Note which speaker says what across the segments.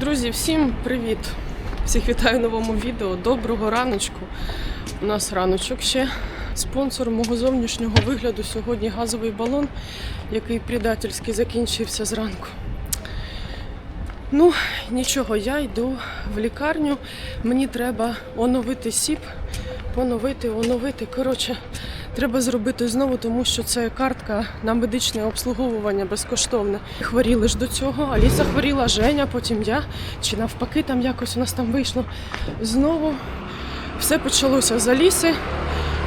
Speaker 1: Друзі, всім привіт! Всіх вітаю в новому відео. Доброго раночку. У нас раночок ще. Спонсор мого зовнішнього вигляду сьогодні газовий балон, який предательськи закінчився зранку. Ну, нічого, я йду в лікарню. Мені треба оновити сіп, поновити, оновити. Коротше, треба зробити знову, тому що це картка на медичне обслуговування безкоштовне. Хворіли ж до цього. Аліса хворіла, Женя, потім я. Чи навпаки, там якось у нас там вийшло. Знову все почалося з Аліси.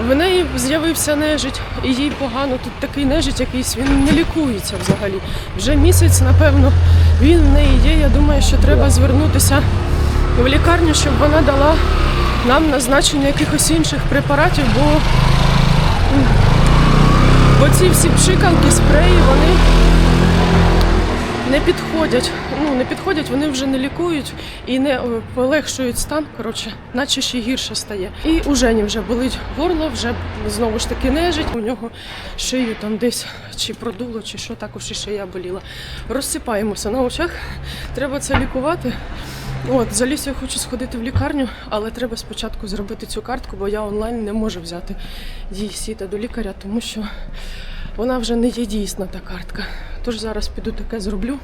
Speaker 1: В неї з'явився нежить, і їй погано. Тут такий нежить якийсь, він не лікується взагалі. Вже місяць, напевно, він в неї є. Я думаю, що треба звернутися в лікарню, щоб вона дала нам назначення якихось інших препаратів, бо, бо ці всі пшикалки, спреї, вони не підходять. Ну, не підходять, вони вже не лікують і не е, полегшують стан. Коротше, наче ще гірше стає. І у Жені вже болить горло, вже знову ж таки нежить. У нього шию там десь чи продуло, чи що також і шия боліла. Розсипаємося на очах. Треба це лікувати. От, за я хочу сходити в лікарню, але треба спочатку зробити цю картку, бо я онлайн не можу взяти її сіта до лікаря, тому що вона вже не є дійсна та картка. Тож зараз піду таке зроблю.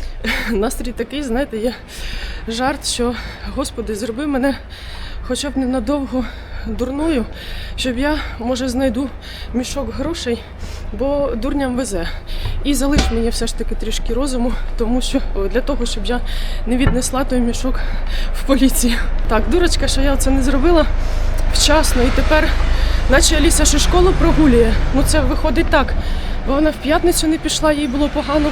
Speaker 1: Настрій такий, знаєте, є жарт, що Господи, зроби мене хоча б ненадовго дурною, щоб я, може, знайду мішок грошей, бо дурням везе. І залиш мені все ж таки трішки розуму, тому що для того, щоб я не віднесла той мішок в поліцію. Так, дурочка, що я це не зробила вчасно, і тепер, наче Аліса ще школу прогулює. Ну це виходить так. Бо вона в п'ятницю не пішла, їй було погано.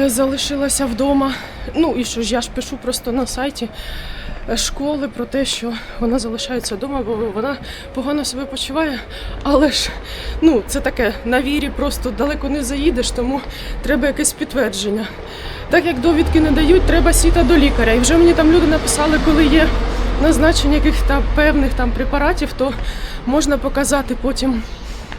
Speaker 1: Е, Залишилася вдома. Ну і що ж, я ж пишу просто на сайті школи про те, що вона залишається вдома, бо вона погано себе почуває. Але ж ну, це таке на вірі просто далеко не заїдеш, тому треба якесь підтвердження. Так як довідки не дають, треба сіта до лікаря. І вже мені там люди написали, коли є назначення якихось там певних там препаратів, то можна показати потім.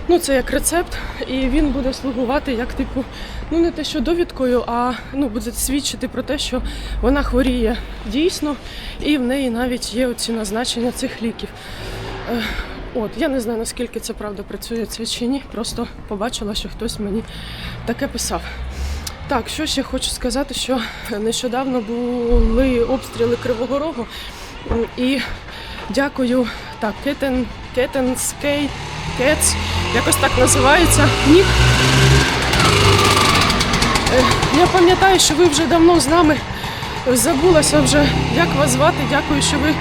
Speaker 1: Ну, це як рецепт, і він буде слугувати як типу, ну не те, що довідкою, а ну буде свідчити про те, що вона хворіє дійсно, і в неї навіть є оці назначення цих ліків. От, я не знаю наскільки це правда працює це чи ні. Просто побачила, що хтось мені таке писав. Так, що ще хочу сказати, що нещодавно були обстріли Кривого Рогу. І дякую так, Кетен, Кетенскей, Кец, якось так називається нік. Е, Я пам'ятаю, що ви вже давно з нами забулася вже, як вас звати. Дякую, що ви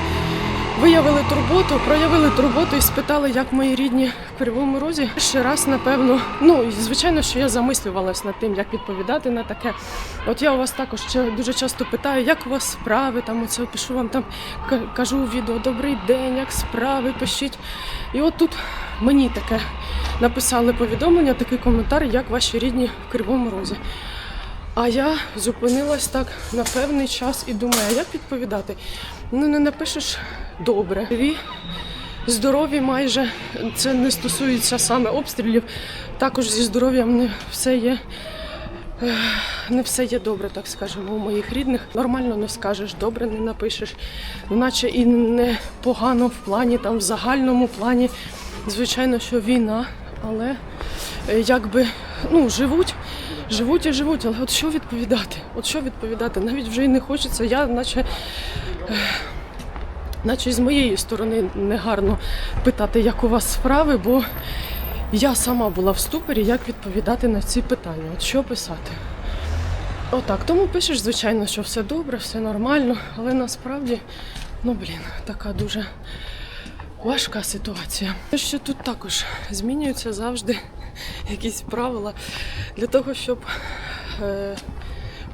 Speaker 1: виявили турботу, проявили турботу і спитали, як мої рідні в Кривому Розі. Ще раз, напевно, ну звичайно, що я замислювалась над тим, як відповідати на таке. От я у вас також дуже часто питаю, як у вас справи, там оце пишу вам там, кажу у відео Добрий день, як справи, пишіть. І от тут мені таке написали повідомлення, такий коментар, як ваші рідні в Кривому Розі. А я зупинилась так на певний час і думаю, а як відповідати? Ну не напишеш добре. Ви здорові майже це не стосується саме обстрілів. Також зі здоров'ям не все є. Не все є добре, так скажемо, у моїх рідних. Нормально не скажеш, добре не напишеш, наче і не погано в плані, там в загальному плані. Звичайно, що війна, але е, якби ну, живуть, живуть і живуть. Але от що відповідати? От що відповідати? Навіть вже й не хочеться. Я наче. е, Наче і з моєї сторони негарно питати, як у вас справи, бо я сама була в ступорі, як відповідати на ці питання. От що писати? Отак, тому пишеш, звичайно, що все добре, все нормально, але насправді, ну блін, така дуже важка ситуація. Що тут також змінюються завжди якісь правила для того, щоб е,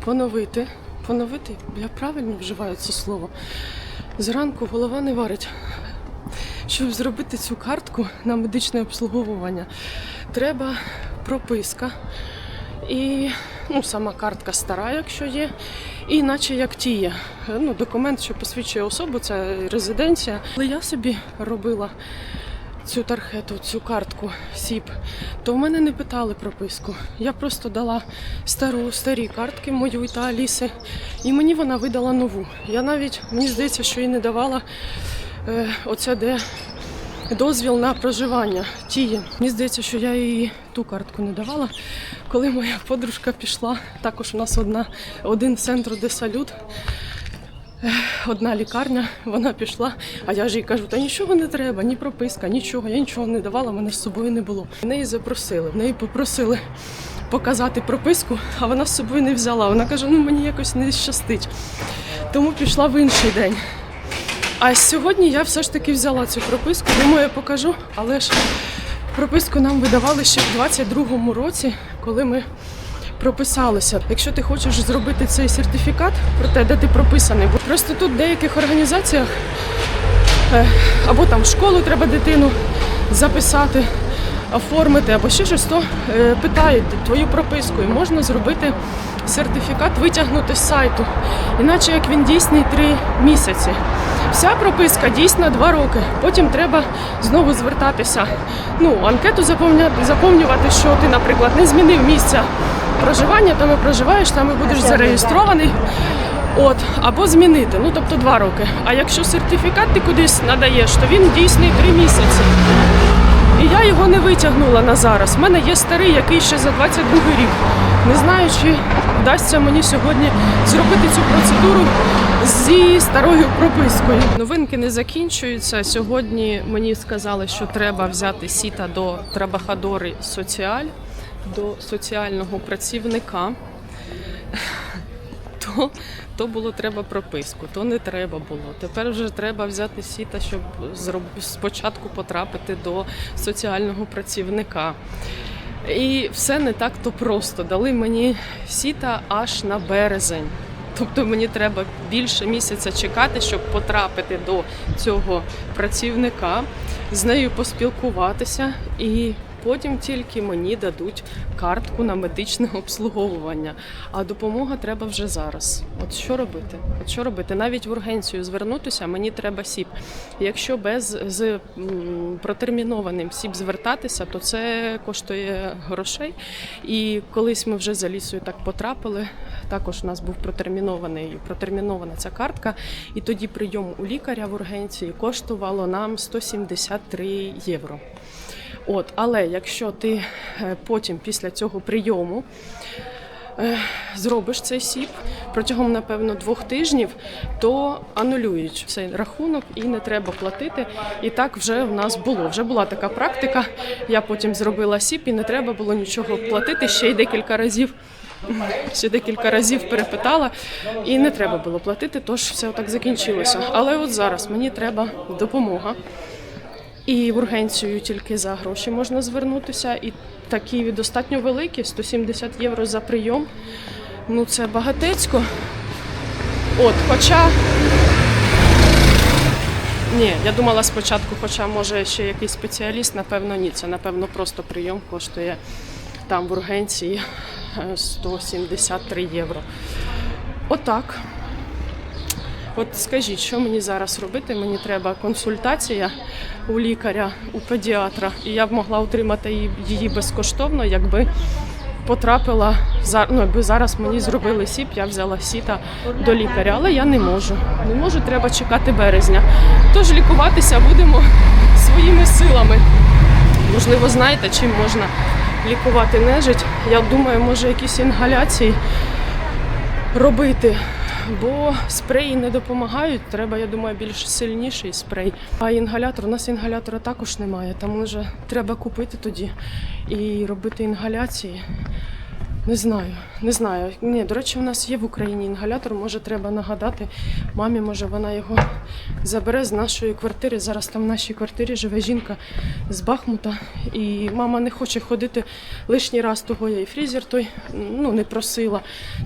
Speaker 1: поновити. Поновити, я правильно вживаю це слово. Зранку голова не варить. Щоб зробити цю картку на медичне обслуговування, треба прописка і ну, сама картка стара, якщо є, і наче як тіє. Ну, документ, що посвідчує особу, це резиденція. Але я собі робила цю тархету, цю картку СІП, то в мене не питали прописку. Я просто дала стару, старі картки мою та Аліси, і мені вона видала нову. Я навіть, мені здається, що їй не давала е, оце де дозвіл на проживання тієї. Мені здається, що я їй ту картку не давала. Коли моя подружка пішла, також у нас одна, один центр, де салют. Одна лікарня, вона пішла, а я ж їй кажу, та нічого не треба, ні прописка, нічого, я нічого не давала, мене з собою не було. В неї запросили, в неї попросили показати прописку, а вона з собою не взяла. Вона каже, ну мені якось не щастить. Тому пішла в інший день. А сьогодні я все ж таки взяла цю прописку, думаю, я покажу, але ж прописку нам видавали ще в 22-му році, коли ми прописалися. Якщо ти хочеш зробити цей сертифікат про те, де ти прописаний, бо просто тут в деяких організаціях е, або там в школу треба дитину записати, оформити, або ще щось, то е, питають твою прописку, і можна зробити сертифікат, витягнути з сайту, іначе як він дійсний три місяці. Вся прописка дійсна два роки. Потім треба знову звертатися. Ну, анкету заповнювати, що ти, наприклад, не змінив місця проживання, там і проживаєш, там і будеш зареєстрований. От, або змінити, ну тобто два роки. А якщо сертифікат ти кудись надаєш, то він дійсний три місяці. І я його не витягнула на зараз. У мене є старий, який ще за 22 рік. Не знаю, чи вдасться мені сьогодні зробити цю процедуру зі старою пропискою. Новинки не закінчуються. Сьогодні мені сказали, що треба взяти сіта до Трабахадори Соціаль, до соціального працівника. То, то було треба прописку, то не треба було. Тепер вже треба взяти сіта, щоб спочатку потрапити до соціального працівника. І все не так то просто. Дали мені сіта аж на березень. Тобто мені треба більше місяця чекати, щоб потрапити до цього працівника, з нею поспілкуватися, і потім тільки мені дадуть картку на медичне обслуговування. А допомога треба вже зараз. От що робити? От що робити? Навіть в ургенцію звернутися мені треба СІП. Якщо без з протермінованим СІП звертатися, то це коштує грошей. І колись ми вже за лісою так потрапили. Також у нас був протермінований протермінована ця картка, і тоді прийом у лікаря в ургенції коштувало нам 173 євро. От, але якщо ти е, потім після цього прийому е, зробиш цей сіп протягом, напевно, двох тижнів, то анулюють цей рахунок і не треба платити. І так вже в нас було. Вже була така практика. Я потім зробила сіп і не треба було нічого платити ще й декілька разів. Ще декілька разів перепитала, і не треба було платити, тож все так закінчилося. Але от зараз мені треба допомога. І в ургенцію тільки за гроші можна звернутися. І такі достатньо великі 170 євро за прийом. Ну це багатецько. От, хоча. Ні, я думала спочатку, хоча може ще якийсь спеціаліст, напевно, ні. Це напевно просто прийом коштує там в ургенції е, 173 євро. Отак. От скажіть, що мені зараз робити? Мені треба консультація у лікаря, у педіатра, і я б могла отримати її- безкоштовно, якби потрапила ну, якби зараз мені зробили сіп, я взяла сіта до лікаря, але я не можу. Не можу, треба чекати березня. Тож лікуватися будемо своїми силами. Можливо, знаєте, чим можна лікувати нежить. Я думаю, може якісь інгаляції робити. Бо спреї не допомагають. Треба, я думаю, більш сильніший спрей. А інгалятор, у нас інгалятора також немає. Там вже треба купити тоді і робити інгаляції. Не знаю, не знаю. Ні, до речі, у нас є в Україні інгалятор. Може, треба нагадати мамі, може вона його забере з нашої квартири. Зараз там в нашій квартирі живе жінка з Бахмута, і мама не хоче ходити лишній раз. Того я і фрізер той ну не просила,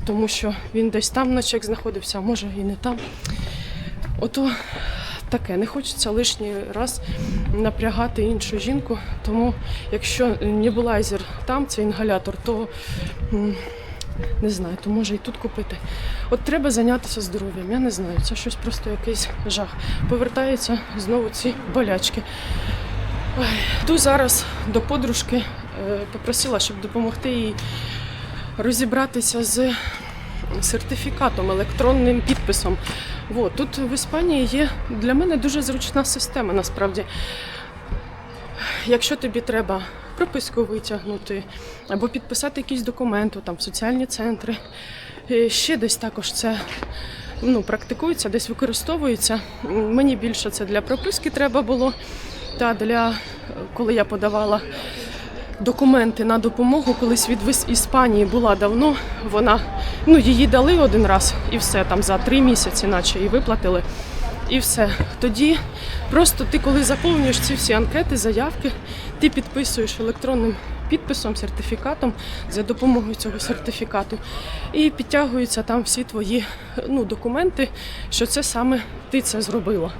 Speaker 1: тому що він десь там на чек знаходився, а може і не там. Ото таке, не хочеться лишній раз напрягати іншу жінку. Тому якщо небулайзер там, це інгалятор, то не знаю, то може і тут купити. От треба зайнятися здоров'ям. Я не знаю, це щось просто якийсь жах. Повертаються знову ці болячки. Ой, Йду зараз до подружки, е, попросила, щоб допомогти їй розібратися з сертифікатом, електронним підписом. От, тут в Іспанії є для мене дуже зручна система насправді. Якщо тобі треба прописку витягнути або підписати якісь документи там, в соціальні центри, е, ще десь також це ну, практикується, десь використовується. Мені більше це для прописки треба було. Та для коли я подавала документи на допомогу, колись від Вис- Іспанії була давно. Вона ну її дали один раз і все там за три місяці, наче і виплатили. І все. Тоді просто ти, коли заповнюєш ці всі анкети, заявки, ти підписуєш електронним підписом, сертифікатом за допомогою цього сертифікату. І підтягуються там всі твої ну, документи, що це саме ти це зробила.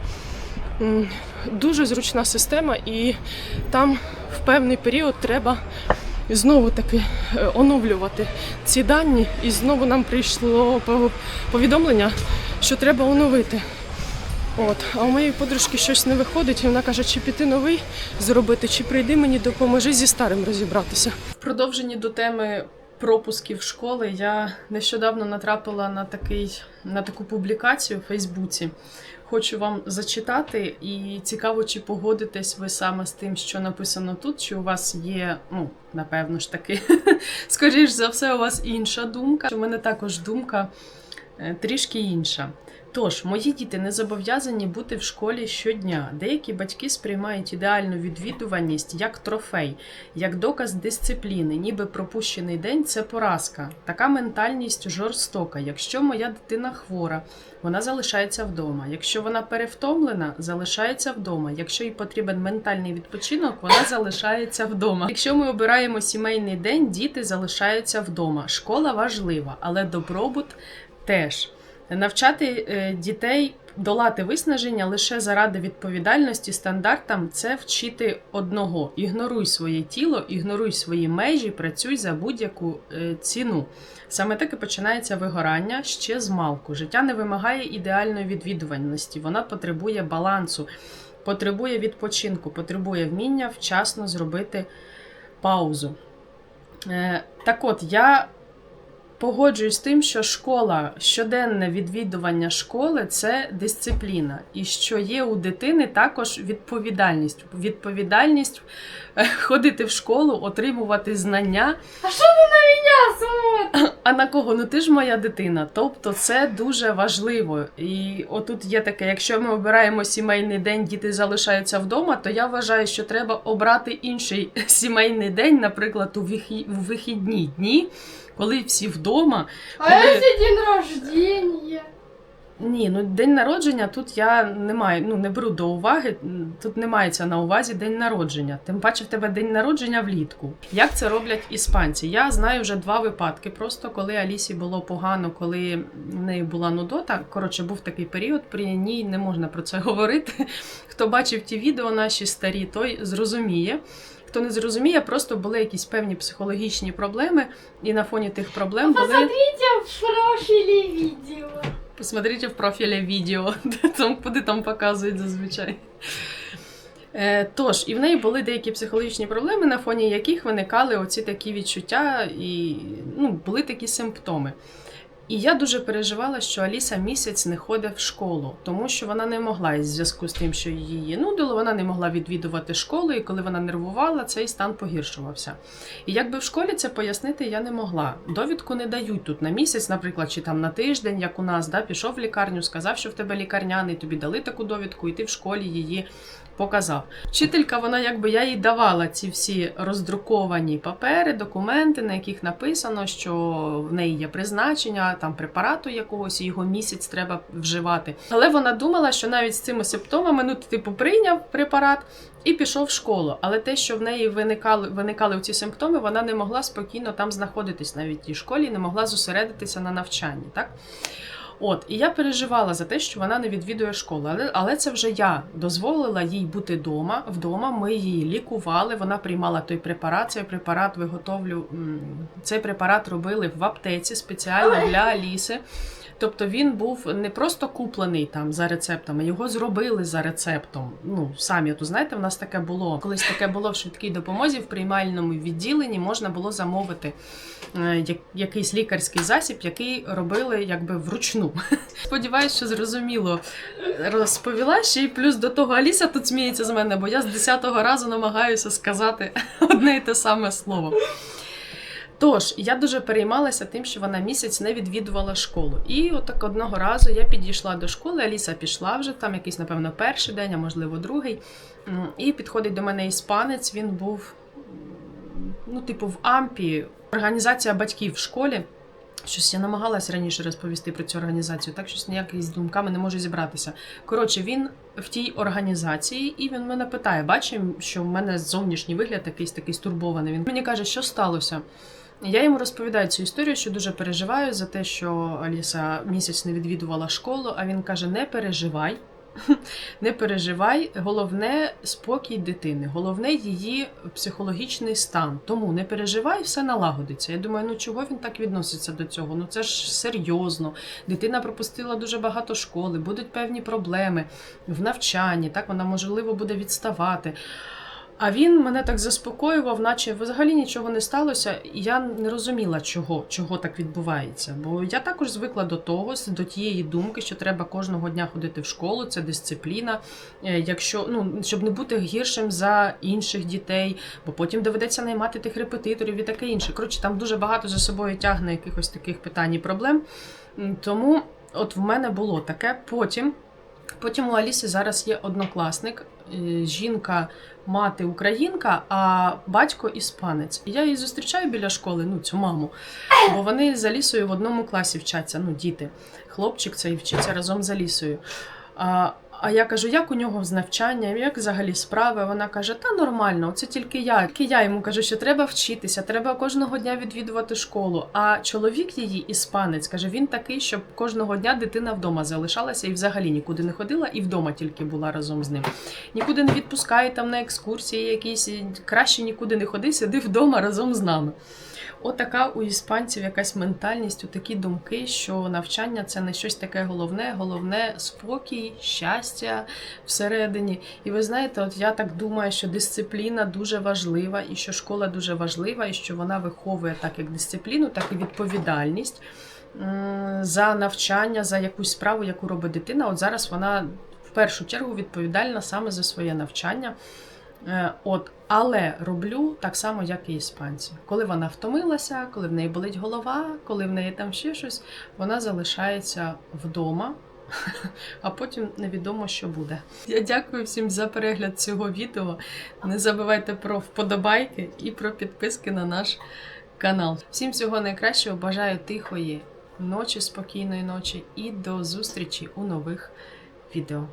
Speaker 1: Дуже зручна система, і там в певний період треба знову таки е, оновлювати ці дані. І знову нам прийшло повідомлення, що треба оновити. От, а у моєї подружки щось не виходить, і вона каже, чи піти новий зробити, чи прийди мені допоможи зі старим розібратися. В продовженні до теми пропусків школи я нещодавно натрапила на такий на таку публікацію в Фейсбуці. Хочу вам зачитати, і цікаво, чи погодитесь ви саме з тим, що написано тут, чи у вас є, ну, напевно ж таки, скоріш за все, у вас інша думка. У мене також думка е, трішки інша. Тож, мої діти не зобов'язані бути в школі щодня. Деякі батьки сприймають ідеальну відвідуваність як трофей, як доказ дисципліни, ніби пропущений день це поразка. Така ментальність жорстока. Якщо моя дитина хвора, вона залишається вдома. Якщо вона перевтомлена, залишається вдома. Якщо їй потрібен ментальний відпочинок, вона залишається вдома. Якщо ми обираємо сімейний день, діти залишаються вдома. Школа важлива, але добробут теж. Навчати е, дітей долати виснаження лише заради відповідальності стандартам це вчити одного: ігноруй своє тіло, ігноруй свої межі, працюй за будь-яку е, ціну. Саме так і починається вигорання ще з малку. Життя не вимагає ідеальної відвідуваності, вона потребує балансу, потребує відпочинку, потребує вміння вчасно зробити паузу. Е, Так от, я погоджуюсь з тим, що школа, щоденне відвідування школи це дисципліна, і що є у дитини також відповідальність. Відповідальність е, ходити в школу, отримувати знання.
Speaker 2: А що ви на мене смотрите?
Speaker 1: А на кого? Ну ти ж моя дитина. Тобто це дуже важливо. І отут є таке: якщо ми обираємо сімейний день, діти залишаються вдома, то я вважаю, що треба обрати інший сімейний день, наприклад, у вихі- у вихідні дні, коли всі вдома.
Speaker 2: А
Speaker 1: Коли-
Speaker 2: если день рождения?
Speaker 1: Ні, ну день народження тут я не маю, ну не беру до уваги. Тут не мається на увазі день народження. Тим паче в тебе день народження влітку. Як це роблять іспанці? Я знаю вже два випадки. Просто коли Алісі було погано, коли в неї була нудота. Коротше, був такий період, при ній не можна про це говорити. Хто бачив ті відео наші старі, той зрозуміє. Хто не зрозуміє, просто були якісь певні психологічні проблеми, і на фоні тих проблем були.
Speaker 2: Посмотрите в профиле видео.
Speaker 1: Посмотрите в профілі відео, там, куди там показують зазвичай. Е, тож, і в неї були деякі психологічні проблеми, на фоні яких виникали оці такі відчуття і ну, були такі симптоми. І я дуже переживала, що Аліса місяць не ходить в школу, тому що вона не могла із зв'язку з тим, що її нудило, вона не могла відвідувати школу, і коли вона нервувала, цей стан погіршувався. І якби в школі це пояснити я не могла. Довідку не дають тут на місяць, наприклад, чи там на тиждень, як у нас, да, пішов в лікарню, сказав, що в тебе лікарняний, тобі дали таку довідку, і ти в школі її показав. Вчителька, вона якби я їй давала ці всі роздруковані папери, документи, на яких написано, що в неї є призначення там препарату якогось, його місяць треба вживати. Але вона думала, що навіть з цими симптомами, ну, типу, прийняв препарат і пішов в школу. Але те, що в неї виникали, виникали ці симптоми, вона не могла спокійно там знаходитись навіть в тій школі, не могла зосередитися на навчанні. Так? От, і я переживала за те, що вона не відвідує школу. Але, але це вже я дозволила їй бути вдома. Вдома ми її лікували. Вона приймала той препарат. Цей препарат виготовлю. Цей препарат робили в аптеці спеціально для Аліси. Тобто він був не просто куплений там за рецептами, його зробили за рецептом. Ну, самі то знаєте, в нас таке було. Колись таке було в швидкій допомозі в приймальному відділенні можна було замовити е, якийсь лікарський засіб, який робили якби вручну. Сподіваюсь, що зрозуміло розповіла. Ще й плюс до того Аліса тут сміється з мене, бо я з 10-го разу намагаюся сказати одне і те саме слово. Тож, я дуже переймалася тим, що вона місяць не відвідувала школу. І отак одного разу я підійшла до школи, Аліса пішла вже там, якийсь, напевно, перший день, а можливо, другий. І підходить до мене іспанець. Він був, ну, типу, в Ампі, організація батьків в школі. Щось я намагалася раніше розповісти про цю організацію, так щось ніяк із думками не можу зібратися. Коротше, він в тій організації, і він мене питає: бачимо, що в мене зовнішній вигляд якийсь такий стурбований. Він мені каже, що сталося. Я йому розповідаю цю історію, що дуже переживаю за те, що Аліса місяць не відвідувала школу. А він каже: не переживай. Не переживай, головне спокій дитини, головне її психологічний стан. Тому не переживай, все налагодиться. Я думаю, ну чого він так відноситься до цього? Ну це ж серйозно. Дитина пропустила дуже багато школи, будуть певні проблеми в навчанні, так вона можливо буде відставати. А він мене так заспокоював, наче взагалі нічого не сталося, і я не розуміла, чого, чого так відбувається. Бо я також звикла до того, до тієї думки, що треба кожного дня ходити в школу, це дисципліна. Е, Якщо ну щоб не бути гіршим за інших дітей, бо потім доведеться наймати тих репетиторів і таке інше. Коротше, там дуже багато за собою тягне якихось таких питань і проблем. Тому от в мене було таке. Потім, потім у Аліси зараз є однокласник, жінка мати українка, а батько іспанець. Я її зустрічаю біля школи, ну цю маму. Бо вони за лісою в одному класі вчаться, ну діти. Хлопчик цей вчиться разом за лісою. А я кажу, як у нього з навчанням, як взагалі справи? Вона каже: та нормально, це тільки я. Тільки я йому кажу, що треба вчитися, треба кожного дня відвідувати школу. А чоловік її, іспанець, каже, він такий, щоб кожного дня дитина вдома залишалася і взагалі нікуди не ходила, і вдома тільки була разом з ним нікуди не відпускає там на екскурсії якісь. Краще нікуди не ходи, сиди вдома разом з нами. Отака у іспанців якась ментальність, у такі думки, що навчання це не щось таке головне, головне спокій, щастя всередині. І ви знаєте, от я так думаю, що дисципліна дуже важлива, і що школа дуже важлива, і що вона виховує так як дисципліну, так і відповідальність за навчання, за якусь справу, яку робить дитина. От зараз вона в першу чергу відповідальна саме за своє навчання. Е, От, але роблю так само, як і іспанці. Коли вона втомилася, коли в неї болить голова, коли в неї там ще щось, вона залишається вдома, а потім невідомо, що буде. Я дякую всім за перегляд цього відео. Не забувайте про вподобайки і про підписки на наш канал. Всім всього найкращого, бажаю тихої ночі, спокійної ночі і до зустрічі у нових відео.